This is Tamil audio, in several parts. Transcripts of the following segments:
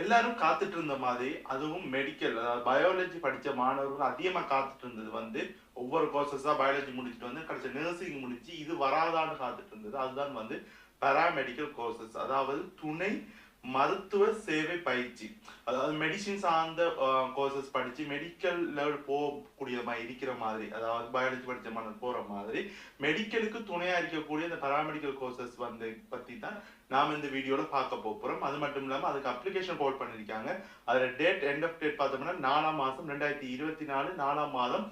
எல்லாரும் காத்துட்டு இருந்த மாதிரி அதுவும் மெடிக்கல் அதாவது பயாலஜி படிச்ச மாணவர்கள் அதிகமா காத்துட்டு இருந்தது வந்து ஒவ்வொரு கோர்சஸாக பயாலஜி முடிச்சுட்டு வந்து கடைசி நர்சிங் முடிச்சு இது வராதான்னு காத்துட்டு இருந்தது. அதுதான் வந்து பராமெடிக்கல் கோர்சஸ் அதாவது துணை மருத்துவ சேவை பயிற்சி. அதாவது மெடிசின் சார்ந்த கோர்சஸ் படிச்சு மெடிக்கல் லெவல் போகக்கூடிய மாதிரி இருக்கிற மாதிரி அதாவது பயாலஜி படித்த மாதிரி போற மாதிரி மெடிக்கலுக்கு துணையா இருக்கக்கூடிய இந்த பராமெடிக்கல் கோர்சஸ் வந்து பற்றி தான் நாம இந்த வீடியோவில் பார்க்க போறோம். அது மட்டும் இல்லாம அதுக்கு அப்ளிகேஷன் போட் பண்ணிருக்காங்க அதில் டேட் எண்ட் ஆஃப் டேட் பார்த்தோம்னா நாலாம் மாதம் ரெண்டாயிரத்தி இருபத்தி நாலு நாலாம் மாதம்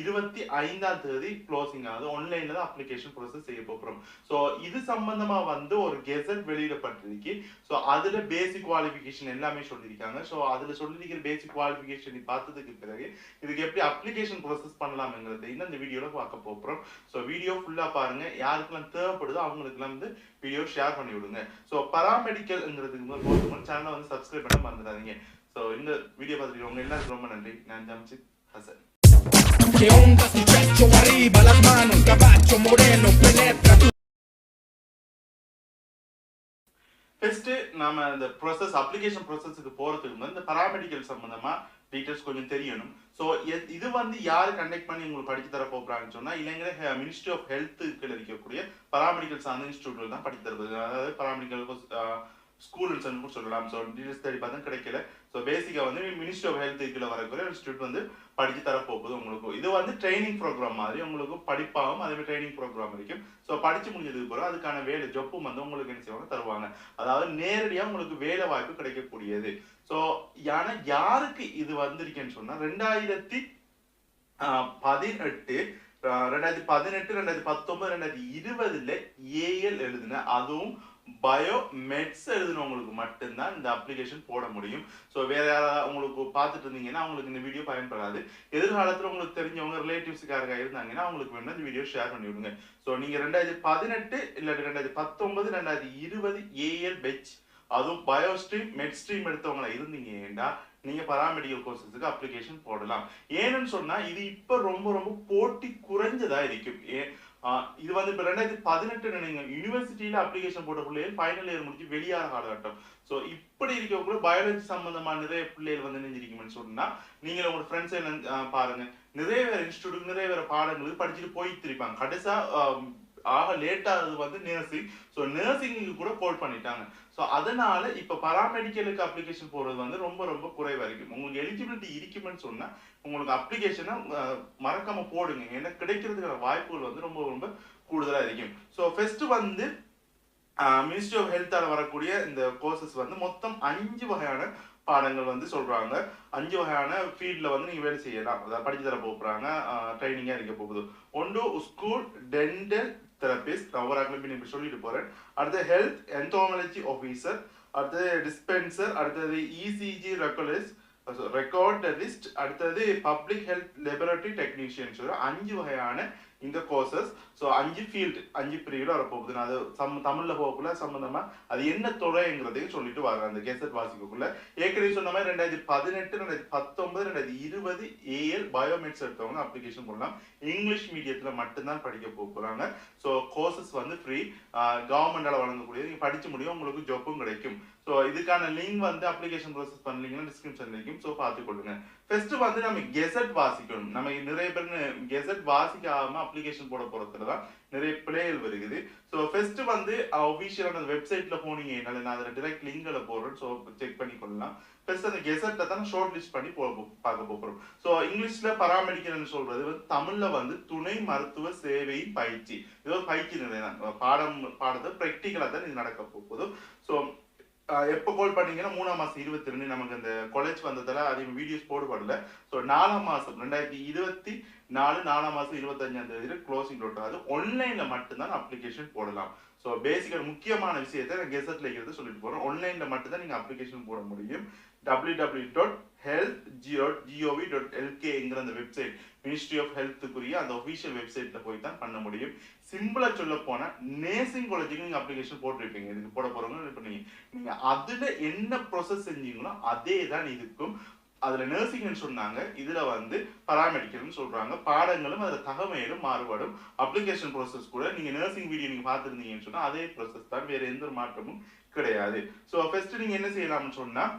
இருபத்தி ஐந்தாம் தேதி க்ளோசிங் ஆகுது. ஆன்லைன்ல தான் அப்ளிகேஷன் ப்ரோசஸ் செய்ய போகிறோம் ஸோ இது சம்பந்தமா வந்து ஒரு கெசட் வெளியிடப்பட்டிருக்கு. ஸோ அதுல பேசிக் குவாலிஃபிகேஷன் எல்லாமே சொல்லியிருக்காங்க. ஸோ அதுல சொல்லியிருக்கிற பேசிக் குவாலிஃபிகேஷன் பார்த்ததுக்கு பிறகு இதுக்கு எப்படி அப்ளிகேஷன் ப்ரோசஸ் பண்ணலாம்ங்கிறத இன்னும் இந்த வீடியோல பார்க்க போகிறோம் ஸோ வீடியோ ஃபுல்லா பாருங்க. யாருக்கெல்லாம் தேவைப்படுதோ அவங்களுக்குலாம் வந்து வீடியோ ஷேர் பண்ணி விடுங்க. ஸோ பராமெடிக்கல்ங்கிறதுக்கு முதல் சேனலை வந்து சப்ஸ்கிரைப் பண்ண மறந்துடாதீங்க. ஸோ இந்த வீடியோ பார்த்துருக்கவங்க எல்லாருக்கும் ரொம்ப நன்றி. நான் Jamshid Hasan. ¿Qué onda muchacho? Arriba las manos, caballo moreno, penetra tu. First நாம இந்த ப்ரொசஸ் அப்ளிகேஷன் ப்ரொசஸ்க்கு போறதுக்கு முன்னாடி இந்த பராமெடிக்கல் சம்மந்தமாக டீட்டெயில்ஸ் கொஞ்சம் தெரியணும். ஸோ இது வந்து யாரு கண்டக்ட் பண்ணி உங்களுக்கு படிச்சு தர போறாங்கன்னு சொன்னா இளைஞர மினிஸ்ட்ரி ஆஃப் ஹெல்த்துக்கு இருக்கக்கூடிய பராமெடிக்கல் சார்ந்த இன்ஸ்டியூட்டில் தான் படித்து தருவது. அதாவது பராமெடிக்கல் uh, ஸ்கூல்ஸ் சொல்லலாம். ஸோ டீட்டெயில்ஸ் தேடி பார்த்தா கிடைக்கல. ஸோ பேசிக்காக வந்து மினிஸ்ட்ரி ஆஃப் ஹெல்த்துக்குள்ள வரக்கூடிய இன்ஸ்டியூட் வந்து படிச்சு தரப்போகுது உங்களுக்கு இது வந்து ட்ரைனிங் ப்ரோக்ராம் மாதிரி உங்களுக்கு படிப்பாகவும் அதே மாதிரி ட்ரைனிங் ப்ரோக்ராம் இருக்கும். ஸோ படிச்சு முடிஞ்சதுக்கு பிறகு அதுக்கான வேலை ஜொப்பும் வந்து உங்களுக்கு என்ன செய்வாங்க? தருவாங்க. அதாவது நேரடியாக உங்களுக்கு வேலை வாய்ப்பு கிடைக்கக்கூடியது. ஸோ ஏன்னா யாருக்கு இது வந்திருக்குன்னு சொன்னா ரெண்டாயிரத்தி ஆஹ், பதினெட்டு ரெண்டாயிரத்தி பதினெட்டு ரெண்டாயிரத்தி பத்தொன்பது ரெண்டாயிரத்தி இருபதுல ஏஎல் எழுதுன அதுவும் பயோ மெட்ஸ் எழுதுனவங்களுக்கு மட்டும்தான் இந்த அப்ளிகேஷன் போட முடியும். ஸோ வேற யாராவது உங்களுக்கு பார்த்துட்டு இருந்தீங்கன்னா அவங்களுக்கு இந்த வீடியோ பயன்படாது. எதிர்காலத்தில் உங்களுக்கு தெரிஞ்சவங்க ரிலேட்டிவ்ஸுக்காரங்க இருந்தாங்கன்னா அவங்களுக்கு வேணும் இந்த வீடியோ ஷேர் பண்ணி விடுங்க. ஸோ நீங்கள் ரெண்டாயிரத்தி பதினெட்டு இல்லாட்டி ரெண்டாயிரத்தி பத்தொன்பது ரெண்டாயிரத்தி இருபது ஏஎல் பெச் அதுவும் பயோ ஸ்ட்ரீம் மெட் ஸ்ட்ரீம் எடுத்தவங்கள இருந்தீங்கன்னா நீங்க பராமெடிக்கல் கோர்சஸுக்கு அப்ளிகேஷன் போடலாம். ஏன்னு சொன்னா இது இப்ப ரொம்ப ரொம்ப போட்டி குறைஞ்சதா இருக்கும். ஏன் இது வந்து இப்போ ரெண்டாயிரத்தி பதினெட்டு நினைங்க. யூனிவர்சிட்டியில அப்ளிகேஷன் போட்ட பிள்ளைகள் ஃபைனல் இயர் முடிச்சு வெளியாக காலகட்டம். ஸோ இப்படி இருக்கக்குள்ள பயாலஜி சம்பந்தமான நிறைய பிள்ளைகள் வந்து நினைஞ்சிருக்குமென்னு சொன்னா நீங்க உங்களோட ஃப்ரெண்ட்ஸை பாருங்க. நிறைய பேர் இன்ஸ்டியூட் நிறைய பேர் பாடங்களுக்கு படிச்சுட்டு போயிட்டு இருப்பாங்க கடைசா ஆக லேட் ஆகுது வந்து நர்சிங் ஸோ நர்சிங்க்கு கூட கோட் பண்ணிட்டாங்க. ஸோ அதனால இப்போ பராமெடிக்கலுக்கு அப்ளிகேஷன் போடுறது வந்து ரொம்ப ரொம்ப குறைவாக இருக்கும் உங்களுக்கு எலிஜிபிலிட்டி இருக்குமென்னு சொன்னால் உங்களுக்கு அப்ளிகேஷனை மறக்காம போடுங்க. ஏன்னா கிடைக்கிறதுக்கான வாய்ப்புகள் வந்து ரொம்ப ரொம்ப கூடுதலாக இருக்கும். ஸோ ஃபர்ஸ்ட் வந்து மினிஸ்ட்ரி ஆஃப் ஹெல்த்தால் வரக்கூடிய இந்த கோர்சஸ் வந்து மொத்தம் அஞ்சு வகையான பாடங்கள் வந்து சொல்கிறாங்க அஞ்சு வகையான ஃபீல்டில் வந்து நீங்கள் வேலை செய்யலாம். அதாவது படித்து தர போகிறாங்க ட்ரைனிங்காக இருக்க போகுது. ஒன்று ஸ்கூல் டென்டல் தெரபிஸ்ட் நான் ஒவ்வொரு ஆக்களும் இப்படி சொல்லிட்டு போகிறேன் அடுத்து ஹெல்த் என்தோமலஜி ஆஃபீஸர் அடுத்தது டிஸ்பென்சர் அடுத்தது இசிஜி ரெக்கலிஸ்ட் ரெக்கார்டரிஸ்ட் அடுத்தது பப்ளிக் ஹெல்த் லெபரட்டரி டெக்னீஷியன்ஸ் அஞ்சு வகையான இந்த கோர்சஸ் ஸோ அஞ்சு ஃபீல்டு அஞ்சு பிரிவில் வரப்போகுது. நான் அது சம் தமிழில் போகக்குள்ள சம்மந்தமாக அது என்ன துறைங்கிறதையும் சொல்லிட்டு வரேன் அந்த கேசட் வாசிக்கக்குள்ள. ஏற்கனவே சொன்ன மாதிரி ரெண்டாயிரத்தி பதினெட்டு ரெண்டாயிரத்தி பத்தொன்பது ரெண்டாயிரத்தி இருபது ஏஎல் பயோமெட்ஸ் எடுத்தவங்க அப்ளிகேஷன் பண்ணலாம் இங்கிலீஷ் மீடியத்தில் மட்டும்தான் படிக்க போகிறாங்க ஸோ கோர்சஸ் வந்து ஃப்ரீ கவர்மெண்டால் வழங்கக்கூடியது. நீங்கள் படிச்சு முடியும் உங்களுக்கு ஜாப்பும் கிடைக்கும். ஸோ இதுக்கான லிங்க் வந்து அப்ளிகேஷன் ப்ராசஸ் பண்ணீங்கன்னா டிஸ்கிரிப்ஷன் லிங்கும் ஸோ பார்த்துக்கொள்ளுங்க ஃபர்ஸ்ட் வந்து நம்ம கெசட் வாசிக்கணும். நம்ம நிறைய பேர் கெசட் வாசிக்காம அப்ளிகேஷன் போட போறதுல தான் நிறைய பிளேயர் வருகுது ஸோ ஃபர்ஸ்ட் வந்து ஒஃபிஷியலான வெப்சைட்ல போனீங்க என்னால நான் அதில் டிரெக்ட் லிங்க்ல போடுறேன். ஸோ செக் பண்ணி கொள்ளலாம். ஃபர்ஸ்ட் அந்த கெசட்டை தான் ஷார்ட் லிஸ்ட் பண்ணி போ பார்க்க போகிறோம் ஸோ இங்கிலீஷ்ல பராமெடிக்கல்னு சொல்றது வந்து தமிழ்ல வந்து துணை மருத்துவ சேவையின் பயிற்சி. இது ஒரு பயிற்சி நிலை தான். பாடம் பாடத்தை ப்ராக்டிக்கலாக தான் இது நடக்க போகுது. ஸோ எப்போ கோல் பண்ணீங்கன்னா மூணாம் மாசம் இருபத்தி ரெண்டு நமக்கு அந்த காலேஜ் வந்ததால அதிகம் வீடியோஸ் போடுபடல ஸோ நாலாம் மாசம் ரெண்டாயிரத்தி இருபத்தி நாலு நாலாம் மாசம் இருபத்தஞ்சாம் தேதி க்ளோசிங் டோட் அது ஆன்லைன்ல மட்டும்தான் அப்ளிகேஷன் போடலாம். ஸோ பேசிக்கல் முக்கியமான விஷயத்தை நான் கெசட்ல இருக்கிறது சொல்லிட்டு போறேன். ஆன்லைனில் மட்டும்தான் நீங்க அப்ளிகேஷன் போட முடியும். டபிள்யூ டபிள்யூ டாட் ஹெல்த் ஜியோ ஜிஓவி டாட் எல்கேங்கிற அந்த வெப்சைட் மினிஸ்ட்ரி ஆஃப் ஹெல்த்துக்குரிய அந்த ஒஃபிஷியல் வெப்சைட்ல போய் தான் பண்ண முடியும். சிம்பிளா சொல்ல போனால் நேசிங் காலேஜுக்கு நீங்க அப்ளிகேஷன் போட்டிருப்பீங்க. இதுக்கு போட போகிறவங்க இப்போ நீங்க நீங்கள் அதில் என்ன ப்ரொசஸ் செஞ்சீங்களோ அதே தான் இதுக்கும். அதில் நர்சிங்னு சொன்னாங்க. இதில் வந்து பராமெடிக்கல்னு சொல்கிறாங்க பாடங்களும் அதில் தகவலும் மாறுபடும். அப்ளிகேஷன் ப்ரோசஸ் கூட நீங்கள் நர்சிங் வீடியோ நீங்கள் பார்த்துருந்தீங்கன்னு சொன்னால் அதே ப்ரோசஸ் தான் வேறு எந்த ஒரு மாற்றமும் கிடையாது. ஸோ ஃபர்ஸ்ட் நீங்கள் என்ன செய்யலாம்னு சொன்னால்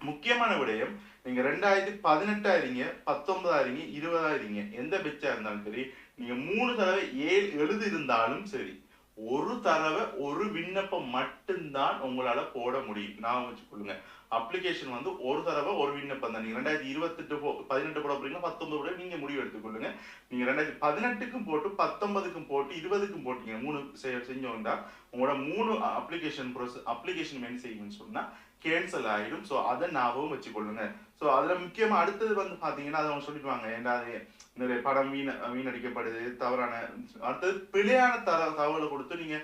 முக்கியமான விடயம் நீங்கள் ரெண்டாயிரத்தி பதினெட்டாயிரீங்க பத்தொன்பதாயிரீங்க இருபதாயிரீங்க எந்த பெச்சாக இருந்தாலும் சரி நீங்கள் மூணு தடவை ஏழு எழுதி இருந்தாலும் சரி ஒரு தடவை ஒரு விண்ணப்பம் மட்டும்தான் உங்களால போட முடியும். நான் வச்சுக்கொள்ளுங்க. அப்ளிகேஷன் வந்து ஒரு தடவை ஒரு விண்ணப்பம் தான். நீங்க ரெண்டாயிரத்தி இருபத்தெட்டு போ பதினெட்டு போட போறீங்க பத்தொன்பது போட நீங்க முடிவு எடுத்துக்கொள்ளுங்க. நீங்க ரெண்டாயிரத்தி பதினெட்டுக்கும் போட்டு பத்தொன்பதுக்கும் போட்டு இருபதுக்கும் போட்டீங்க மூணு செஞ்சோம்னா உங்களோட மூணு அப்ளிகேஷன் ப்ரோசஸ் அப்ளிகேஷன் என்ன செய்யுங்கன்னு சொன்னா கேன்சல் ஆயிடும். ஸோ அதை ஞாபகம் வச்சுக்கொள்ளுங்க. ஸோ அதுல முக்கியமா அடுத்தது வந்து பாத்தீங்கன்னா அதை அவங்க சொல்லிடுவாங்க. ஏன்னா நிறைய படம் வீண வீணடிக்கப்படுது தவறான அடுத்தது பிழையான தர தகவலை கொடுத்து நீங்க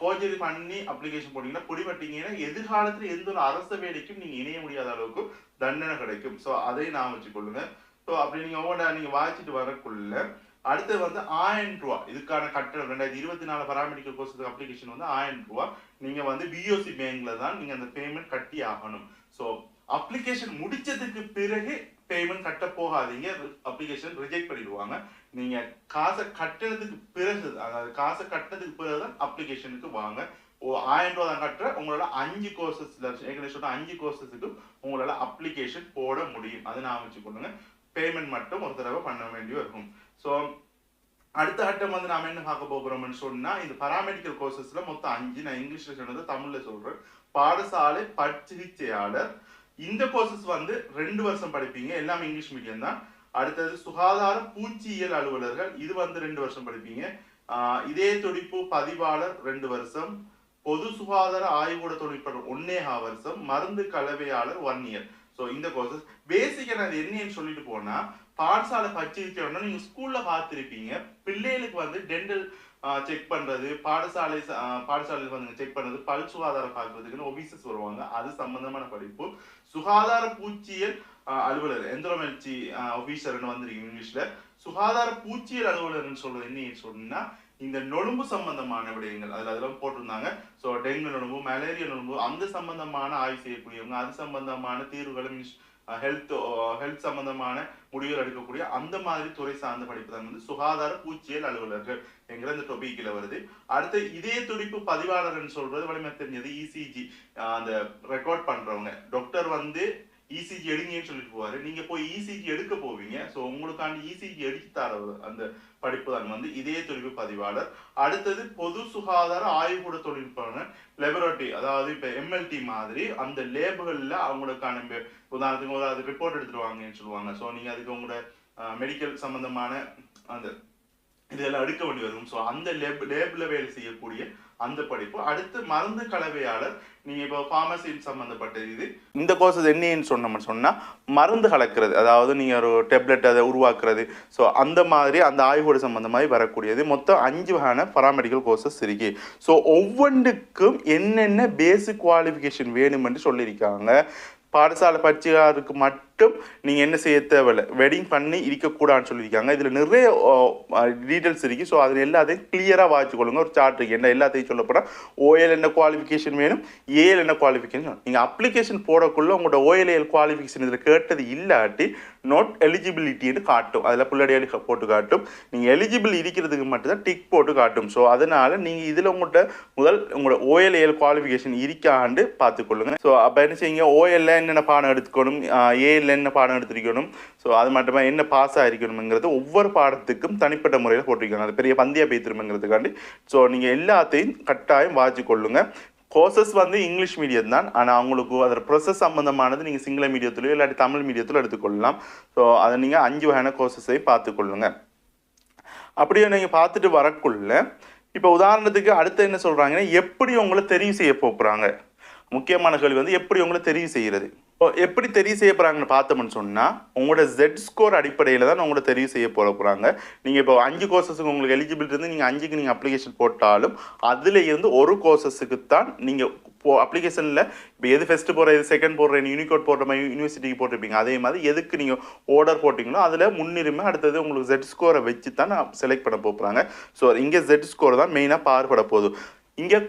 ஃபோர்ஜரி பண்ணி அப்ளிகேஷன் போட்டீங்கன்னா பிடிபட்டீங்கன்னா எதிர்காலத்துல எந்த ஒரு அரசு வேலைக்கும் நீங்க இணைய முடியாத அளவுக்கு தண்டனை கிடைக்கும். ஸோ அதை நான் வச்சுக்கொள்ளுங்க ஸோ அப்படி நீங்க ஒவ்வொன்றா நீங்க வாசிச்சுட்டு வரக்குள்ள அடுத்து வந்து ஆயிரம் ரூபா. இதுக்கான கட்டணம் ரெண்டாயிரத்தி இருபத்தி நாலு பராமெடிக்கல் கோர்ஸுக்கு அப்ளிகேஷன் வந்து ஆயிரம் ரூபா. நீங்க வந்து பிஓசி பேங்க்ல தான் நீங்க அந்த பேமெண்ட் கட்டி ஆகணும். ஸோ அப்ளிகேஷன் முடிச்சதுக்கு பிறகு பேமெண்ட் கட்ட போகாதீங்க அப்ளிகேஷன் ரிஜெக்ட் பண்ணிடுவாங்க. நீங்க காசை கட்டினதுக்கு பிறகு அதாவது காசை கட்டினதுக்கு பிறகு தான் அப்ளிகேஷனுக்கு வாங்க. ஓ ஆயிரம் ரூபா தான் கட்டுற உங்களால அஞ்சு கோர்சஸ்ல ஏற்கனவே சொன்ன அஞ்சு கோர்சஸுக்கு உங்களால அப்ளிகேஷன் போட முடியும். அதை நான் வச்சுக்கொள்ளுங்க பேமெண்ட் மட்டும் ஒரு தடவை பண்ண வேண்டிய இருக்கும். ஸோ அடுத்த கட்டம் வந்து நாம என்ன பார்க்க போகிறோம்னு சொன்னா இந்த பராமெடிக்கல் கோர்சஸ்ல மொத்தம் அஞ்சு. நான் இங்கிலீஷ்ல சொன்னது தமிழ்ல சொல்றேன். பாடசாலை பற்சிகிச்சையாளர் இந்த கோர்சஸ் வந்து ரெண்டு வருஷம் படிப்பீங்க. எல்லாமே இங்கிலீஷ் மீடியம் தான். அடுத்தது சுகாதார பூச்சியியல் அலுவலர்கள் இது வந்து ரெண்டு வருஷம் படிப்பீங்க. இதே துடிப்பு பதிவாளர் ரெண்டு வருஷம். பொது சுகாதார ஆய்வுட தொழில்நுட்பம் ஒன்னேகா வருஷம். மருந்து கலவையாளர் ஒன் இயர் ஸோ இந்த கோர்சஸ் பேசிக்கா நான் என்னன்னு சொல்லிட்டு போனா பாடசாலை பயிற்சிக்கணும்னா நீங்க ஸ்கூல்ல பார்த்துருப்பீங்க. பிள்ளைகளுக்கு வந்து டென்டல் செக் பண்றது. பாடசாலை பாடசாலையில் வந்து செக் பண்றது. பல் சுகாதாரம் பார்க்கறதுக்குன்னு ஒபிசஸ் வருவாங்க அது சம்பந்தமான படிப்பு. சுகாதார பூச்சியல் அலுவலர் எந்திரமெல்ச்சி ஒபீசர்னு வந்திருக்கு இங்கிலீஷ்ல. சுகாதார பூச்சியல் அலுவலர்னு சொல்றது என்ன சொன்னா இந்த நொழும்பு சம்பந்தமான விடயங்கள். அதுல அதெல்லாம் போட்டிருந்தாங்க. ஸோ டெங்கு நொழும்பு மலேரியா நொழும்பு அந்த சம்பந்தமான ஆய்வு செய்யக்கூடியவங்க அது சம்பந்தமான தீர்வுகளும் ஹெல்த் ஹெல்த் சம்பந்தமான முடிவுகள் எடுக்கக்கூடிய அந்த மாதிரி துறை சார்ந்த படிப்பு தான் வந்து சுகாதார பூச்சியல் அலுவலர்கள் என்கிற இந்த டொபிக்ல வருது. அடுத்து இதே துடிப்பு பதிவாளர்னு சொல்றது வலிமை தெரிஞ்சது இசிஜி அந்த ரெக்கார்ட் பண்றவங்க. டாக்டர் வந்து இசிஜி எடுங்கன்னு சொல்லிட்டு போவாரு. நீங்க போய் இசிஜி எடுக்க போவீங்க. ஸோ உங்களுக்காண்டி இசிஜி எடுத்து தர அந்த படிப்பு தான் வந்து இதே துடிப்பு பதிவாளர். அடுத்தது பொது சுகாதார ஆய்வுக்கூட தொழில்நுட்பம் லெபரட்டரி அதாவது இப்ப எம்எல்டி மாதிரி அந்த லேபுகள்ல அவங்களுக்கான உதாரணத்துக்கு ஒரு ரிப்போர்ட் எடுத்துட்டு வாங்கன்னு சொல்லுவாங்க. ஸோ நீங்க அதுக்கு உங்களோட மெடிக்கல் சம்பந்தமான அந்த இதெல்லாம் எடுக்க வேண்டி வரும். ஸோ அந்த லேப் லேபில் வேலை செய்யக்கூடிய அந்த படிப்பு. அடுத்து மருந்து கலவையாளர். நீங்க இப்போ ஃபார்மசி சம்பந்தப்பட்ட இது. இந்த கோர்ஸ் என்னன்னு சொன்னோம்னு சொன்னா மருந்து கலக்கிறது. அதாவது நீங்க ஒரு டெப்லெட் அதை உருவாக்குறது. ஸோ அந்த மாதிரி அந்த ஆய்வோடு சம்பந்தமாய் வரக்கூடியது. மொத்தம் அஞ்சு வகையான பராமெடிக்கல் கோர்சஸ் இருக்கு. ஸோ ஒவ்வொன்றுக்கும் என்னென்ன பேசிக் குவாலிஃபிகேஷன் வேணுமென்று சொல்லியிருக்காங்க. பாடசாலை பயிற்சியாளருக்கு மட்டும் நீங்கள் என்ன செய்ய தேவையில்லை. வெட்டிங் பண்ணி இருக்கக்கூடாதுன்னு சொல்லியிருக்காங்க. இதில் நிறைய டீட்டெயில்ஸ் இருக்குது ஸோ அதில் எல்லாத்தையும் கிளியரா வாசிக்கொள்ளுங்க ஒரு சார்ட் இருக்குது என்ன எல்லாத்தையும் சொல்ல ஓஎல் என்ன குவாலிஃபிகேஷன் வேணும்? ஏஎல் என்ன குவாலிஃபிகேஷன் நீங்கள் அப்ளிகேஷன் போடக்குள்ளே உங்களோட ஓஎல்ஏஎல் குவாலிஃபிகேஷன் இதில் கேட்டது இல்லாட்டி நாட் எலிஜிபிலிட்டின்னு காட்டும். அதில் புள்ளடியாடி போட்டு காட்டும். நீங்கள் எலிஜிபிள் இருக்கிறதுக்கு மட்டும்தான் டிக் போட்டு காட்டும். ஸோ அதனால் நீங்கள் இதில் உங்கள்கிட்ட முதல் உங்களோட ஓஎல்ஏஎல் குவாலிஃபிகேஷன் இருக்காண்டு பார்த்துக்கொள்ளுங்க. ஸோ அப்போ என்ன செய்யுங்க? ஓஎல்ல என்னென்ன பாடம் எடுத்துக்கணும்? ஏஎல்ல என்ன பாடம் எடுத்திருக்கணும்? ஸோ அது மட்டுமே என்ன பாஸ் ஆகிருக்கணுங்கிறது ஒவ்வொரு பாடத்துக்கும் தனிப்பட்ட முறையில் போட்டிருக்காங்க. அது பெரிய பந்தியா பேத்திருமங்கிறதுக்காண்டி. ஸோ நீங்கள் எல்லாத்தையும் கட்டாயம் வாசிச்சு கொள்ளுங்க. கோர்சஸ் வந்து இங்கிலீஷ் மீடியம் தான். ஆனால் அவங்களுக்கு அதோட ப்ரொசஸ் சம்மந்தமானது நீங்கள் சிங்கள மீடியத்திலயோ இல்லாட்டி தமிழ் மீடியத்திலோ எடுத்துக்கொள்ளலாம். ஸோ அதை நீங்கள் அஞ்சு வகையான கோர்சஸை பார்த்துக்கொள்ளுங்க அப்படியே நீங்கள் பார்த்துட்டு வரக்குள்ள இப்போ உதாரணத்துக்கு அடுத்து என்ன சொல்கிறாங்கன்னா எப்படி உங்களை தெரிவு செய்ய போகிறாங்க முக்கியமான கேள்வி வந்து எப்படி உங்களை தெரிவு செய்கிறது எப்படி தெரிவு செய்ய போகிறாங்கன்னு பார்த்தோம்னு சொன்னால் உங்களோட ஜெட் ஸ்கோர் அடிப்படையில் தான் உங்களோட தெரிவு செய்ய போக போகிறாங்க நீங்கள் இப்போ அஞ்சு கோர்சஸுக்கு உங்களுக்கு எலிஜிபிள் இருந்து நீங்கள் அஞ்சுக்கு நீங்கள் அப்ளிகேஷன் போட்டாலும் அதில் இருந்து ஒரு கோர்சஸுக்கு தான் நீங்கள் இப்போ அப்ளிகேஷனில் இப்போ எது ஃபஸ்ட்டு போகிற எது செகண்ட் போடுற யூனிகோட் போடுற மாதிரி யூனிவர்சிட்டிக்கு போட்டிருப்பீங்க. அதே மாதிரி எதுக்கு நீங்கள் ஆர்டர் போட்டிங்களோ அதில் முன்னுரிமை அடுத்தது உங்களுக்கு ஜெட் ஸ்கோரை வச்சு தான் செலக்ட் பண்ண போகிறாங்க ஸோ இங்கே ஜெட் ஸ்கோர் தான் மெயினாக பார்ப்பட போகுது. இங்கே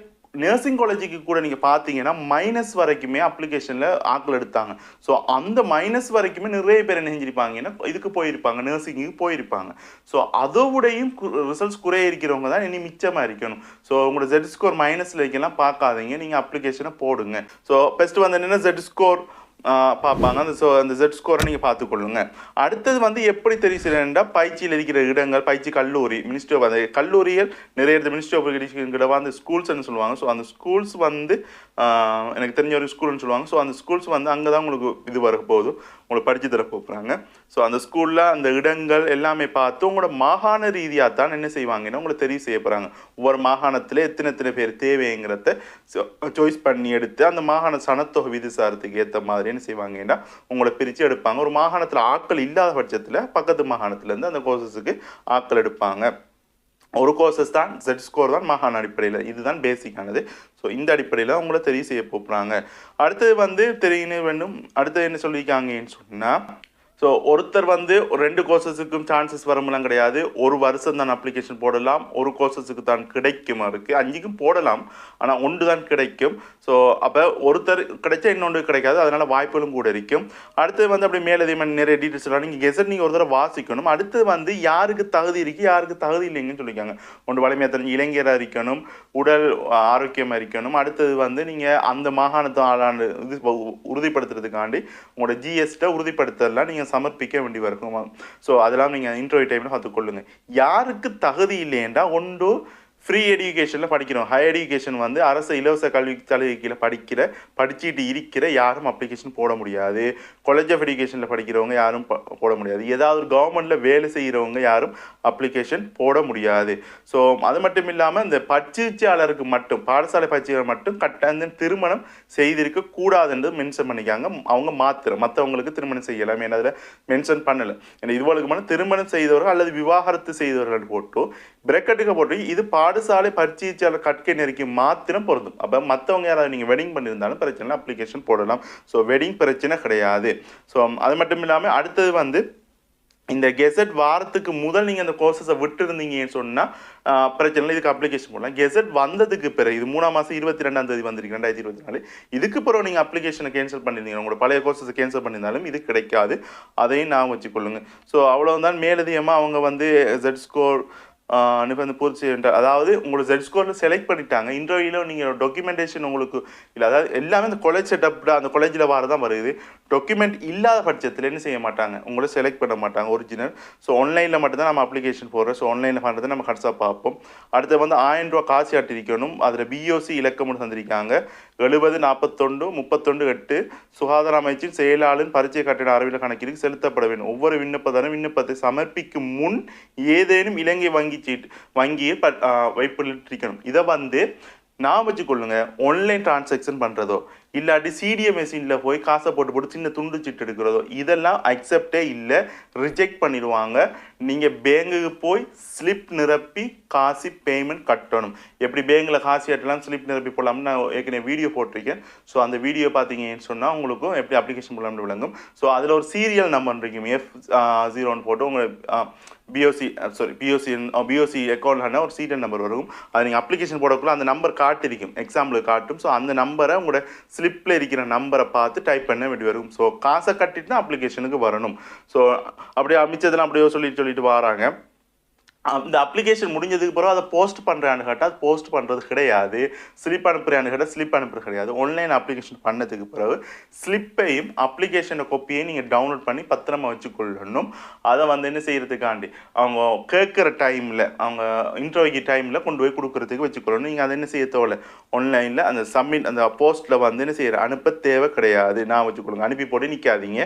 நர்சிங் காலேஜுக்கு கூட நீங்கள் பார்த்தீங்கன்னா மைனஸ் வரைக்குமே அப்ளிகேஷனில் ஆக்கள் எடுத்தாங்க. ஸோ அந்த மைனஸ் வரைக்குமே நிறைய பேர் என்ன செஞ்சிருப்பாங்கன்னா இதுக்கு போயிருப்பாங்க நர்சிங்குக்கு போயிருப்பாங்க. ஸோ அதோடையும் ரிசல்ட்ஸ் குறைய இருக்கிறவங்க தான் இனி மிச்சமாக இருக்கணும். ஸோ உங்களோட ஜெட் ஸ்கோர் மைனஸில் இருக்கலாம் பார்க்காதீங்க. நீங்கள் அப்ளிகேஷனை போடுங்க. ஸோ ஃபஸ்ட்டு வந்து என்னென்னா ஜெட் ஸ்கோர் பார்ப்பாங்க. அந்த ஸோ அந்த ஜெட் ஸ்கோரை நீங்கள் பார்த்துக்கொள்ளுங்க. அடுத்தது வந்து எப்படி தெரியுதுன்னா பயிற்சியில் இருக்கிற இடங்கள் பயிற்சி கல்லூரி மினிஸ்ட்ரி ஆஃப் அந்த கல்லூரிகள் நிறைய இடத்துல மினிஸ்ட்ரி ஆஃப் எஜுகேஷன் கிட்ட வந்து ஸ்கூல்ஸ்னு சொல்லுவாங்க. ஸோ அந்த ஸ்கூல்ஸ் வந்து எனக்கு தெரிஞ்ச ஒரு ஸ்கூல்னு சொல்லுவாங்க. ஸோ அந்த ஸ்கூல்ஸ் வந்து அங்கே தான் உங்களுக்கு இது வர போகுது. உங்களுக்கு படித்து தர போகிறாங்க ஸோ அந்த ஸ்கூலில் அந்த இடங்கள் எல்லாமே பார்த்து உங்களோட மாகாண ரீதியாக தான் என்ன செய்வாங்கன்னா உங்களை தெரிவு செய்ய போகிறாங்க ஒவ்வொரு மாகாணத்தில் எத்தனை எத்தனை பேர் தேவைங்கிறத சாய்ஸ் பண்ணி எடுத்து அந்த மாகாண சனத்தொகை விதிசாரத்துக்கு ஏற்ற மாதிரி என்ன செய்வாங்கன்னா உங்களை பிரித்து எடுப்பாங்க. ஒரு மாகாணத்தில் ஆட்கள் இல்லாத பட்சத்தில் பக்கத்து மாகாணத்துலேருந்து அந்த கோர்சஸுக்கு ஆட்கள் எடுப்பாங்க. ஒரு கோர்சஸ் தான் செட் ஸ்கோர் தான் மாகாண அடிப்படையில். இதுதான் பேசிக்கானது ஸோ இந்த அடிப்படையில் உங்களை தெரிவு செய்ய போகிறாங்க அடுத்தது வந்து தெரியணும் வேண்டும் அடுத்தது என்ன சொல்லியிருக்காங்கன்னு சொன்னால் ஸோ ஒருத்தர் வந்து ஒரு ரெண்டு கோர்சஸுக்கும் சான்சஸ் வரமெல்லாம் கிடையாது. ஒரு வருஷம் தான் அப்ளிகேஷன் போடலாம். ஒரு கோர்சஸுக்கு தான் கிடைக்கும் இருக்குது அஞ்சுக்கும் போடலாம். ஆனால் ஒன்று தான் கிடைக்கும். ஸோ அப்போ ஒருத்தர் கிடைச்சா இன்னொன்று கிடைக்காது. அதனால் வாய்ப்புகளும் கூட இருக்கும். அடுத்தது வந்து அப்படி மேலதிகமாக நிறைய டீட்டெயில்ஸ் எல்லாம் நீங்கள் கெசட் நீங்கள் ஒரு தடவை வாசிக்கணும். அடுத்தது வந்து யாருக்கு தகுதி இருக்குது யாருக்கு தகுதி இல்லைங்கன்னு சொல்லியிருக்காங்க. ஒன்று வலிமையாக தெரிஞ்சு இளைஞராக இருக்கணும். உடல் ஆரோக்கியமாக இருக்கணும். அடுத்தது வந்து நீங்கள் அந்த மாகாணத்து ஆளாண்டு இது உறுதிப்படுத்துறதுக்காண்டி உங்களோட ஜிஎஸ்ட்டை உறுதிப்படுத்தலாம். நீங்கள் சமர்ப்பிக்க வேண்டி வரும். ஸோ அதெல்லாம் நீங்கள் இன்டர்வியூ டைமில் பார்த்துக்கொள்ளுங்க. யாருக்கு தகுதி இல்லையேண்டா ஒன்று ஃப்ரீ எடுகேஷனில் படிக்கிறோம். ஹை எடுகேஷன் வந்து அரசு இலவச கல்வி சலுகை கீழே படிக்கிற படிச்சுட்டு இருக்கிற யாரும் அப்ளிகேஷன் போட முடியாது. காலேஜ் ஆஃப் எடுகேஷனில் படிக்கிறவங்க யாரும் போட முடியாது. ஏதாவது ஒரு கவர்மெண்ட்டில் வேலை செய்கிறவங்க யாரும் அப்ளிகேஷன் போட முடியாது. ஸோ அது மட்டும் இல்லாமல் இந்த பயிற்சியாளருக்கு மட்டும் பாடசாலை பயிற்சியாளர் மட்டும் கட்டாயம் திருமணம் செய்திருக்க கூடாதுன்றது மென்ஷன் பண்ணிக்காங்க அவங்க மாத்திரம். மற்றவங்களுக்கு திருமணம் செய்யலாம். ஏன்னா அதில் மென்ஷன் பண்ணலை. ஏன்னா இதுவளுக்கு மட்டும் திருமணம் செய்தவர்கள் அல்லது விவாகரத்து செய்தவர்கள் போட்டு பிரக்கெட்டுக்கு போட்டு இது பாடசாலை பயிற்சியாளர் கற்கை நெருக்கி மாத்திரம் பொருந்தும். அப்போ மற்றவங்க யாராவது நீங்கள் வெட்டிங் பண்ணியிருந்தாலும் பிரச்சனை அப்ளிகேஷன் போடலாம். ஸோ வெட்டிங் பிரச்சனை கிடையாது. ஸோ அது மட்டும் இல்லாமல் அடுத்தது வந்து இந்த கெசட் வாரத்துக்கு முதல் நீங்கள் அந்த கோர்சஸை விட்டு இருந்தீங்கன்னு சொன்னால் பிரச்சனை இல்லை இதுக்கு அப்ளிகேஷன் போடலாம். கெசட் வந்ததுக்கு பிறகு இது மூணாம் மாதம் இருபத்தி ரெண்டாம் தேதி வந்திருக்கு ரெண்டாயிரத்தி இருபத்தி நாலு. இதுக்கு பிறகு நீங்கள் அப்ளிகேஷனை கேன்சல் பண்ணியிருந்தீங்க. உங்களோட பழைய கோர்சஸை கேன்சல் பண்ணியிருந்தாலும் இது கிடைக்காது. அதையும் நான் வச்சுக்கொள்ளுங்க. ஸோ அவ்வளவுதான். மேலதிகமாக அவங்க வந்து ஜெட் ஸ்கோர் வந்து பூர்த்தி என்ற அதாவது உங்களோட ஜெட் ஸ்கோரில் செலக்ட் பண்ணிட்டாங்க. இன்டர்வியூவில் நீங்கள் டாக்குமெண்டேஷன் உங்களுக்கு இல்லை. அதாவது எல்லாமே இந்த காலேஜ் செட்டப்பில் அந்த காலேஜில் வர தான் வருது. டாக்குமெண்ட் இல்லாத பட்சத்தில் என்ன செய்ய மாட்டாங்க? உங்களை செலக்ட் பண்ண மாட்டாங்க ஒரிஜினல் ஸோ ஆன்லைனில் மட்டும்தான் நம்ம அப்ளிகேஷன் போடுறோம். ஸோ ஆன்லைனில் பண்ணுறது நம்ம கடைசாக பார்ப்போம். அடுத்து வந்து ஆயிரம் ரூபா காசு ஆட்டிருக்கணும் அதில் பிஓசி இலக்கம் தந்திருக்காங்க. எழுபது நாற்பத்தொண்டு முப்பத்தொண்டு எட்டு. சுகாதார அமைச்சின் செயலாளர் பரிச்சை கட்டிட அறிவியல் கணக்கிற்கு செலுத்தப்பட வேண்டும். ஒவ்வொரு விண்ணப்பதாரும் விண்ணப்பத்தை சமர்ப்பிக்கும் முன் ஏதேனும் இலங்கை வங்கி சீட்டு வங்கியை ப- வைப்பிலிட்டிருக்கணும் இதை வந்து நான் வச்சுக்கொள்ளுங்க ஆன்லைன் டிரான்சாக்ஷன் பண்ணுறதோ இல்லாட்டி சிடிஎம் மெஷினில் போய் காசை போட்டு போட்டு சின்ன துண்டு சீட்டு எடுக்கிறதோ இதெல்லாம் அக்செப்டே இல்லை. ரிஜெக்ட் பண்ணிடுவாங்க. நீங்கள் பேங்குக்கு போய் ஸ்லிப் நிரப்பி காசு பேமெண்ட் கட்டணும். எப்படி பேங்கில் காசு கட்டலாம் ஸ்லிப் நிரப்பி போடலாம்னு நான் ஏற்கனவே வீடியோ போட்டிருக்கேன். ஸோ அந்த வீடியோ பார்த்தீங்கன்னு சொன்னால் உங்களுக்கும் எப்படி அப்ளிகேஷன் போடலாம்னு விளங்கும். ஸோ அதில் ஒரு சீரியல் நம்பர் இருக்கும். எஃப் ஜீரோன்னு போட்டு உங்கள் பிஓசி சாரி பிஓசி பிஓசி அக்கௌண்ட்னா ஒரு சீரியல் நம்பர் வரும். அது நீங்கள் அப்ளிகேஷன் போடக்குள்ள அந்த நம்பர் காட்டிருக்கும். எக்ஸாம்பிளுக்கு காட்டும். ஸோ அந்த நம்பரை உங்களோட ஸ்லிப்பில் இருக்கிற நம்பரை பார்த்து டைப் பண்ண வேண்டி வரும். ஸோ காசை கட்டிட்டு அப்ளிகேஷனுக்கு வரணும். ஸோ அப்படியே அமைச்சதெல்லாம் அப்படியே சொல்லிட்டு சொல்லிட்டு வராங்க. அந்த அப்ளிகேஷன் முடிஞ்சதுக்கு பிறகு அதை போஸ்ட் பண்ணுறான்னு கேட்டால் போஸ்ட் பண்ணுறது கிடையாது. ஸ்லிப் அனுப்புறான்னு கேட்டால் ஸ்லிப் அனுப்புறது கிடையாது. ஆன்லைன் அப்ளிகேஷன் பண்ணதுக்கு பிறகு ஸ்லிப்பையும் அப்ளிகேஷனை கொப்பியையும் நீங்கள் டவுன்லோட் பண்ணி பத்திரமா வச்சுக்கொள்ளணும். அதை வந்து என்ன செய்கிறதுக்காண்டி அவங்க கேட்குற டைமில் அவங்க இன்டர்வியூ டைமில் கொண்டு போய் கொடுக்குறதுக்கு வச்சுக்கொள்ளணும். நீங்கள் அதை என்ன செய்ய தேவையில்ல? ஆன்லைனில் அந்த சப்மிட் அந்த போஸ்ட்டில் வந்து என்ன செய்கிற அனுப்ப தேவை கிடையாது. நான் வச்சுக்கொள்ளுங்க. அனுப்பி போட்டு நிற்காதீங்க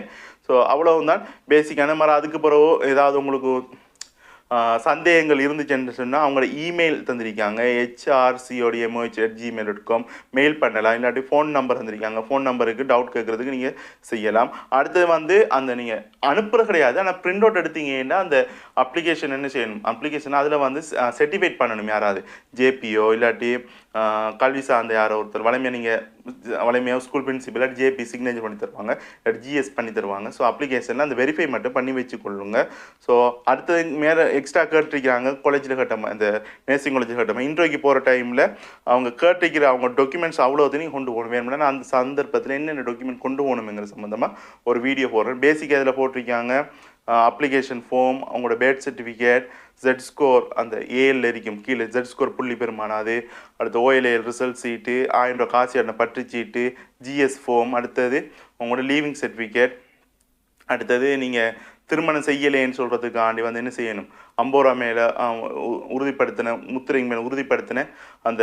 ஸோ அவ்வளவுதான். பேசிக்கான மாதிரி அதுக்கு பிறகு ஏதாவது உங்களுக்கு சந்தேகங்கள் இருந்துச்சுன்னு சொன்னால் அவங்களோட இமெயில் தந்திருக்காங்க. ஹெச்ஆர்சியோட MOH at Gmail dot com mail பண்ணலாம். இல்லாட்டி ஃபோன் நம்பர் தந்திருக்காங்க. ஃபோன் நம்பருக்கு டவுட் கேட்குறதுக்கு நீங்கள் செய்யலாம். அடுத்தது வந்து அந்த நீங்கள் அனுப்புகிற கிடையாது. ஆனால் பிரிண்ட் அவுட் எடுத்தீங்கன்னா அந்த அப்ளிகேஷன் என்ன செய்யணும்? அப்ளிகேஷன் அதில் வந்து சர்டிஃபைட் பண்ணணும் யாராவது. ஜேபிஓ இல்லாட்டி கல்வி சார்ந்த யாரோ ஒருத்தர் வலிமையாக நீங்கள் வளமையாக ஸ்கூல் பிரின்சிபல் ஜேபி சிக்னேச்சர் பண்ணி தருவாங்க. இல்லாட்டி ஜிஎஸ் பண்ணி தருவாங்க. ஸோ அப்ளிகேஷனில் அந்த வெரிஃபை மட்டும் பண்ணி வச்சுக்கொள்ளுங்க ஸோ அடுத்தது மேலே எக்ஸ்ட்ரா கேட்டிருக்கிறாங்க காலேஜில் கட்டமா இந்த நர்சிங் காலேஜில் கட்டமா இன்டர்வியூக்கு போகிற டைமில் அவங்க கேட்டிருக்கிற அவங்க டாக்குமெண்ட்ஸ் அவ்வளோத்தையும் கொண்டு போகணும். வேணும்னா அந்த சந்தர்ப்பத்தில் என்னென்ன டாக்குமெண்ட் கொண்டு போகணுங்கிற சம்மந்தமாக ஒரு வீடியோ போடுறேன். பேசிக் இதில் போட்டிருக்காங்க? அப்ளிகேஷன் ஃபார்ம் அவங்களோட பேட் சர்டிஃபிகேட் ஜெட் ஸ்கோர் அந்த ஏஎல் இருக்கும் கீழே ஜெட் ஸ்கோர் புள்ளி பெருமானாது அடுத்து ஓஎல்ஏஎல் ரிசல்ட் சீட்டு ஆயிரம் ரூபா காசு அண்ணன் பற்று சீட்டு ஜிஎஸ் ஃபார்ம் அடுத்தது உங்களோட லீவிங் சர்டிஃபிகேட் அடுத்தது நீங்கள் திருமணம் செய்யலேன்னு சொல்கிறதுக்காண்டி வந்து என்ன செய்யணும்? அம்போரா மேலே உறுதிப்படுத்தின முத்திரைங்க மேலே உறுதிப்படுத்தின அந்த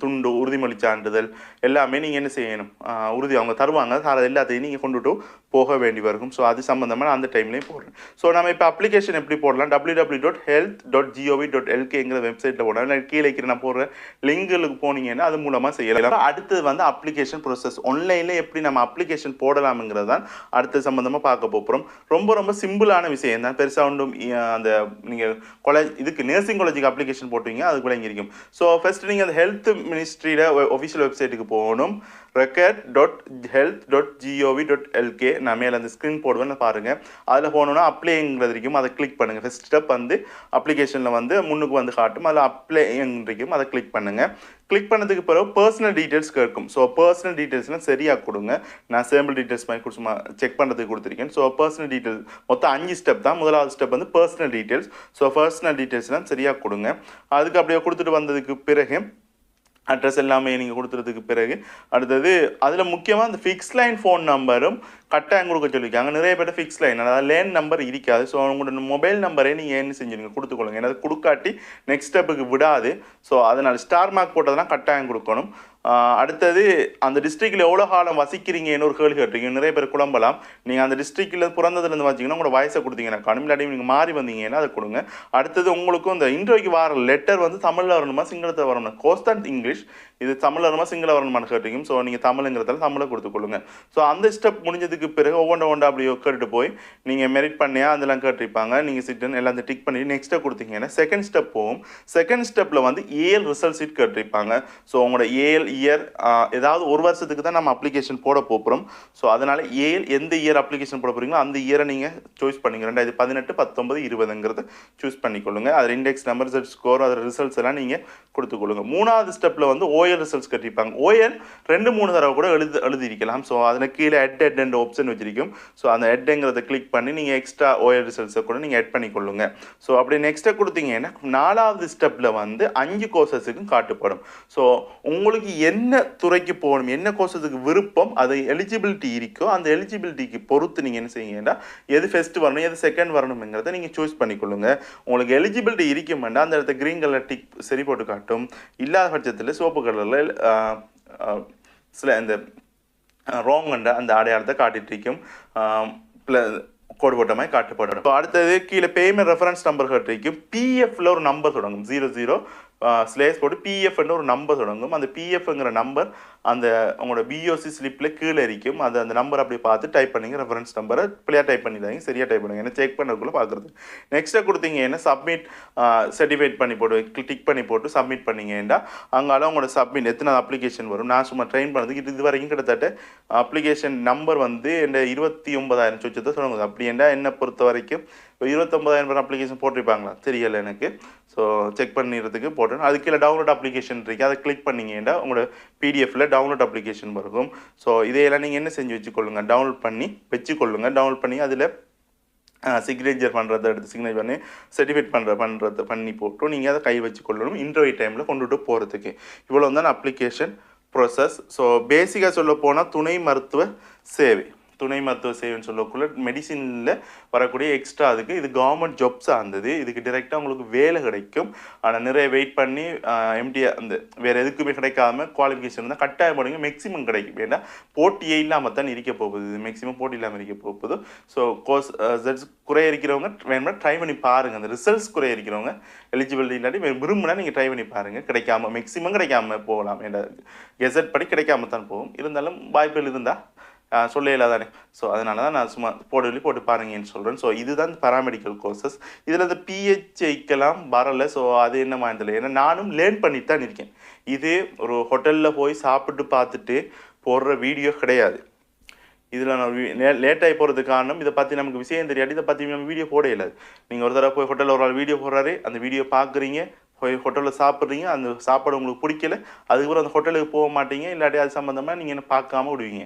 துண்டு உறுதிமொழி சான்றிதழ் எல்லாமே நீங்கள் என்ன செய்யணும்? உறுதி அவங்க தருவாங்க. அது எல்லாத்தையும் நீங்கள் கொண்டுட்டு போக வேண்டி வரும். ஸோ அது சம்மந்தமாக அந்த டைம்லேயும் போடுறேன். ஸோ நம்ம இப்போ அப்ளிகேஷன் எப்படி போடலாம்? W W dot health dot gov dot எல்கேங்கிற வெப்சைட்டில் போடலாம். இல்லை கீழே நான் போடுற லிங்குகளுக்கு போனீங்கன்னா அது மூலமாக செய்யலாம். அடுத்தது வந்து அப்ளிகேஷன் ப்ரோசஸ் ஆன்லைனில் எப்படி நம்ம அப்ளிகேஷன் போடலாம்ங்கிறது தான் அடுத்த சம்மந்தமாக பார்க்க போகிறோம் ரொம்ப ரொம்ப சிம்பிளான விஷயம் தான். பெருசாக ஒன்றும் அந்த நீங்கள் காலேஜ் இதுக்கு நர்சிங் காலேஜுக்கு அப்ளிகேஷன் போட்டுவீங்க அதுக்குள்ளே இங்கே இருக்கும் ஸோ ஃபஸ்ட்டு நீங்கள் அந்த ஹெல்த் மினிஸ்ட்ரியில் ஒஃபிஷியல் வெப்சைட்டுக்கு போகணும். Recruit dot health dot gov dot LK நான் மேலே அந்த ஸ்க்ரீன் போடுவேன் பாருங்கள் அதில் போகணுன்னா அப்ளைங்கிறது இருக்கும் அதை கிளிக் பண்ணுங்கள் ஃபஸ்ட் ஸ்டெப் வந்து அப்ளிகேஷனில் வந்து முன்னுக்கு வந்து காட்டும். அதில் அப்ளைங்கிறக்கும் அதை கிளிக் பண்ணுங்கள் கிளிக் பண்ணதுக்கு பிறகு பர்சனல் டீட்டெயில்ஸ் கேட்கும். ஸோ பர்சனல் டீட்டெயில்ஸ்லாம் சரியாக கொடுங்க. நான் சேம்பிள் டீட்டெயில்ஸ் மாதிரி கொடுத்து செக் பண்ணுறதுக்கு கொடுத்துருக்கேன். ஸோ பர்சனல் டீட்டெயில்ஸ் மொத்தம் அஞ்சு ஸ்டெப் தான். முதலாவது ஸ்டெப் வந்து பர்சனல் டீட்டெயில்ஸ் ஸோ பர்சனல் டீட்டெயில்ஸ்லாம் சரியாக கொடுங்க. அதுக்கு அப்படியே கொடுத்துட்டு வந்ததுக்கு பிறகு அட்ரஸ் எல்லாமே நீங்கள் கொடுத்துறதுக்கு பிறகு. அடுத்தது அதில் முக்கியமாக அந்த ஃபிக்ஸ் லைன் ஃபோன் நம்பரும் கட்டாயம் கொடுக்க சொல்லியிருக்காங்க. நிறைய பேர் ஃபிக்ஸ் லைன் அதாவது லேன் நம்பர் இருக்காது. ஸோ உங்களோட மொபைல் நம்பரே நீங்கள் என்ன செஞ்சுருங்க. கொடுத்துக்கொள்ளுங்க. ஏன்னா கொடுக்காட்டி நெக்ஸ்ட் ஸ்டெப்புக்கு விடாது. ஸோ அதனால் ஸ்டார் மார்க் போட்டதெல்லாம் கட்டாயம் கொடுக்கணும். அடுத்தது அந்த டிஸ்ட்ரிக்டில் எவ்வளோ காலம் வசிக்கிறீங்கன்னு ஒரு கேள்வி கேட்டிருக்கீங்க. நிறைய பேர் குழம்பலாம். நீங்கள் அந்த டிஸ்ட்ரிக்டில் பிறந்ததுலேருந்து வச்சிங்கன்னா உங்களோட வயசை கொடுத்தீங்கன்னா காணும் இல்லாட்டி நீங்கள் மாறி வந்தீங்கன்னா அதை கொடுங்க. அடுத்தது உங்களுக்கும் இந்த இன்றைக்கு வர லெட்டர் வந்து தமிழில் வரணுமா சிங்களத்தில் வரணுமா? கோஸ்ட் இங்கிலீஷ் இது தமிழ் வரணுமா சிங்கள வரணுமான்னு கேட்டீங்க ஸோ நீங்கள் தமிழுங்கிறதால தமிழை கொடுத்துக்கொள்ளுங்க ஸோ அந்த ஸ்டெப் முடிஞ்சதுக்கு பிறகு ஒவ்வொன்று ஒவ்வொன்றா அப்படி கேட்டுட்டு போய் நீங்கள் மெரிட் பண்ணியா அதெல்லாம் கேட்டிருப்பாங்க. நீங்கள் சிட்டன் எல்லாம் டிக் பண்ணி நெக்ஸ்ட்டை கொடுத்தீங்கன்னா செகண்ட் ஸ்டெப் போகும். செகண்ட் ஸ்டெப்பில் வந்து ஏஎல் ரிசல்ட் சீட் கேட்டிருப்பாங்க. ஸோ உங்களோட ஏஎல் இயர் ஏதாவது ஒரு வருஷத்துக்கு தான் நம்ம அப்ளிகேஷன் போட போகிறோம் ஸோ அதனால் ஏஎல் எந்த இயர் அப்ளிகேஷன் போட போகிறீங்களோ அந்த இயரை நீங்கள் சாய்ஸ் பண்ணிங்க ரெண்டாயிரத்தி பதினெட்டு பத்தொம்பது இருபதுங்கிறத சூஸ் பண்ணிக்கொள்ளுங்க. அதில் இண்டெக்ஸ் நம்பர் ஸ்கோர் அதில் ரிசல்ட்ஸ் எல்லாம் நீங்கள் கொடுத்துக்கொள்ளுங்க மூணாவது ஸ்டெப்பில் வந்து ஓஎல் ரிசல்ட்ஸ் கட்டிருப்பாங்க ஓஎல் ரெண்டு மூணு தடவை கூட எழுது எழுதியிருக்கலாம். ஸோ அதில் கீழே ஹெட் எட் என்ற ஆப்ஷன் வச்சிருக்கும். ஸோ அந்த ஹெட்ங்கிறத கிளிக் பண்ணி நீங்கள் எக்ஸ்ட்ரா ஓஎல் ரிசல்ட்ஸை கூட நீங்கள் எட் பண்ணிக்கொள்ளுங்க. ஸோ அப்படி நெக்ஸ்ட்டை கொடுத்தீங்கன்னா நாலாவது ஸ்டெப்பில் வந்து அஞ்சு கோர்சஸுக்கும் காட்டுப்படும். ஸோ உங்களுக்கு என்ன துறைக்கு போகணும் என்ன கோர்சஸுக்கு விருப்பம் அது எலிஜிபிலிட்டி இருக்கோ அந்த எலிஜிபிலிட்டிக்கு பொறுத்து நீங்கள் என்ன செய்யுங்கன்னா எது ஃபர்ஸ்ட் வரணும் எது செகண்ட் வரணுங்கிறத நீங்கள் சூஸ் பண்ணிக்கொள்ளுங்க. உங்களுக்கு எலிஜிபிலிட்டி இருக்கும் வேண்டாம் அந்த இடத்த க்ரீன் கலர் டிக் சரி போட்டு காட்டும். இல்லாத பட்சத்தில் சோப்பு கலர் கலரில் சில இந்த ரோங் என்ற அந்த அடையாளத்தை காட்டிட்டு இருக்கும். ப்ளஸ் கோடு போட்ட காட்டப்படும். இப்போ அடுத்தது கீழே பேமெண்ட் ரெஃபரன்ஸ் நம்பர் காட்டிருக்கும். பிஎஃப்ல ஒரு நம்பர் தொடங்கும். ஜீரோ ஜீரோ ஸ்லேஸ் போட்டு பிஎஃப்னு ஒரு நம்பர் தொடங்கும். அந்த பிஎஃப்ங்கிற நம்பர் அந்த உங்களோட பிஓசி ஸ்லிப்பில் கீழே இருக்கும் அது அந்த நம்பர் அப்படி பார்த்து டைப் பண்ணுங்க ரெஃபரன்ஸ் நம்பரை பிள்ளையா டைப் பண்ணிடாங்க சரியாக டைப் பண்ணுங்க. ஏன்னா செக் பண்ணக்குள்ளே பார்க்குறது. நெக்ஸ்ட்டாக கொடுத்தீங்கன்னா சப்மிட் சர்டிஃபைட் பண்ணி போட்டு டிக் பண்ணி போட்டு சப்மிட் பண்ணிங்கன்னா அங்கால உங்களோட சப்மிட் எத்தனை அப்ளிகேஷன் வரும்? நான் சும்மா ட்ரெயின் பண்ணதுக்கு இது இது வரைக்கும் கிட்டத்தட்ட அப்ளிகேஷன் நம்பர் வந்து என்ன இருபத்தி ஒன்பதாயிரம் சொச்சத்தை சொல்லுங்க. அப்படி என்ன என்னை பொறுத்த வரைக்கும் இப்போ இருபத்தொம்பதாயிரம் பேர் அப்ளிகேஷன் போட்டிருப்பாங்களா? தெரியல எனக்கு. ஸோ செக் பண்ணிடுறதுக்கு போட்டேன். அது கீழே டவுன்லோட் அப்ளிகேஷன் இருக்குது அதை கிளிக் பண்ணிங்கன்னா உங்களோட பிடிஎஃப்ல டவுன்லோட் அப்ளிகேஷன் வரும். ஸோ இதையெல்லாம் நீங்கள் என்ன செஞ்சு வச்சுக்கொள்ளுங்கள் டவுன்லோட் பண்ணி வச்சுக்கொள்ளுங்கள் டவுன்லோட் பண்ணி அதில் சிக்னேச்சர் பண்ணுறத எடுத்து சிக்னேச்சர் பண்ணி சர்டிஃபிகேட் பண்ணுற பண்ணுறது பண்ணி போட்டு நீங்கள் அதை கை வச்சு கொள்ளணும் இன்டர்வியூ டைமில் கொண்டுட்டு போகிறதுக்கு இவ்வளோ தான் அப்ளிகேஷன் ப்ரோசஸ் ஸோ பேசிக்காக சொல்ல போனால் துணை மருத்துவ சேவை. துணை மருத்துவ சேவைன்னு சொல்லக்குள்ள மெடிசினில் வரக்கூடிய எக்ஸ்ட்ரா அதுக்கு இது கவர்மெண்ட் ஜாப் சார்ந்தது. இதுக்கு டிரெக்டாக உங்களுக்கு வேலை கிடைக்கும். ஆனால் நிறைய வெயிட் பண்ணி எம்டி அந்த வேறு எதுக்குமே கிடைக்காம குவாலிஃபிகேஷன் தான் கட்டாயம் போடுங்க மேக்ஸிமம் கிடைக்கும். ஏன்னா போட்டியே இல்லாமல் தான் இருக்க போகுது. இது மேக்ஸிமம் போட்டி இல்லாமல் இருக்க போகுது. ஸோ கோர்ஸ் ரிசல்ட்ஸ் குறைய இருக்கிறவங்க வேணுமா ட்ரை பண்ணி பாருங்கள் அந்த ரிசல்ட்ஸ் குறைய இருக்கிறவங்க எலிஜிபிலிட்டி இல்லாட்டி விரும்புனா நீங்கள் ட்ரை பண்ணி பாருங்கள் கிடைக்காம மேக்ஸிமம் கிடைக்காம போகலாம். ஏன்னா கெசட் படி கிடைக்காம தான் போகும். இருந்தாலும் வாய்ப்புகள் இருந்தால் சொல்லல இல்லாதானே ஸோ அதனால தான் நான் சும்மா போட்டு சொல்லி போட்டு பாருங்கன்னு சொல்கிறேன் ஸோ இதுதான் பராமெடிக்கல் கோர்சஸ் இதில் இந்த பிஹெச்ஐக்கெல்லாம் வரல. ஸோ அது என்ன மாதிரி ஏன்னா நானும் லேர்ன் பண்ணிட்டு தான் இருக்கேன். இது ஒரு ஹோட்டலில் போய் சாப்பிட்டு பார்த்துட்டு போடுற வீடியோ கிடையாது. இதில் நான் லேட்டாகி போகிறதுக்கு காரணம் இதை பற்றி நமக்கு விஷயம் தெரியாது. இதை பற்றி நம்ம வீடியோ போட இயலாது. நீங்கள் ஒரு தடவை போய் ஹோட்டலில் ஒரு ஆள் வீடியோ போடுறாரு அந்த வீடியோ பார்க்குறீங்க போய் ஹோட்டலில் சாப்பிட்றீங்க அந்த சாப்பாடு உங்களுக்கு பிடிக்கல அதுக்கப்புறம் அந்த ஹோட்டலுக்கு போக மாட்டீங்க இல்லாட்டி அது சம்மந்தமாக நீங்கள் என்ன பார்க்காம விடுவீங்க.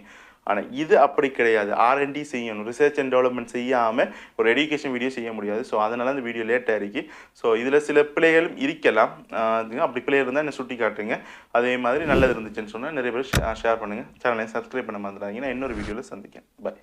ஆனால் இது அப்படி கிடையாது. ஆர்என்டி செய்யணும். ரிசர்ச் அண்ட் டெவலப்மெண்ட் செய்யாமல் ஒரு எடுகேஷன் வீடியோ செய்ய முடியாது. ஸோ அதனால் அந்த வீடியோ லேட்டாக இருக்கு ஸோ இதில் சில பிள்ளைகளும் இருக்கலாம். அப்படி பிள்ளை இருந்தால் என்ன சுட்டி காட்டுங்க. அதே மாதிரி நல்லது இருந்துச்சுன்னு சொன்னால் நிறைய பேர் ஷேர் பண்ணுங்கள் சேனலை சப்ஸ்கிரைப் பண்ண மறந்துடாதீங்க. நான் இன்னொரு வீடியோவில் சந்திக்கேன் பை